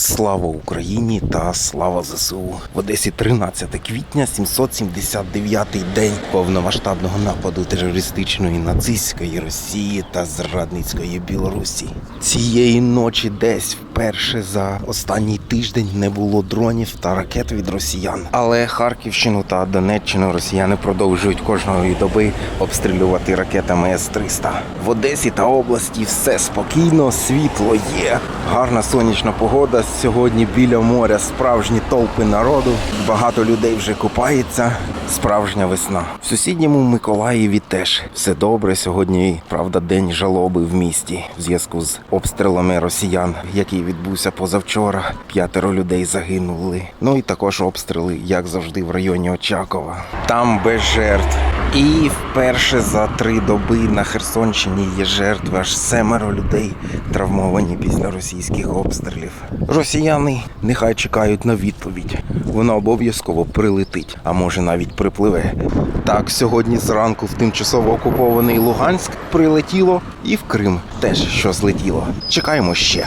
Слава Україні та слава ЗСУ. В Одесі 13 квітня, 779-й день повномасштабного нападу терористичної нацистської Росії та зрадницької Білорусі. Цієї ночі десь вперше за останній тиждень не було дронів та ракет від росіян. Але Харківщину та Донеччину росіяни продовжують кожної доби обстрілювати ракетами С-300. В Одесі та області все спокійно, світло є. Гарна сонячна погода. Сьогодні біля моря справжні толпи народу. Багато людей вже купається. Справжня весна. В сусідньому Миколаєві теж все добре. Сьогодні, правда, день жалоби в місті в зв'язку з обстрілами росіян, який відбувся позавчора. П'ятеро людей загинули. Ну і також обстріли, як завжди, в районі Очакова. Там без жертв. І вперше за три доби на Херсонщині є жертви аж семеро людей травмовані після російських обстрілів. Росіяни нехай чекають на відповідь. Вона обов'язково прилетить, а може навіть припливе. Так, сьогодні зранку в тимчасово окупований Луганськ прилетіло і в Крим теж що злетіло. Чекаємо ще.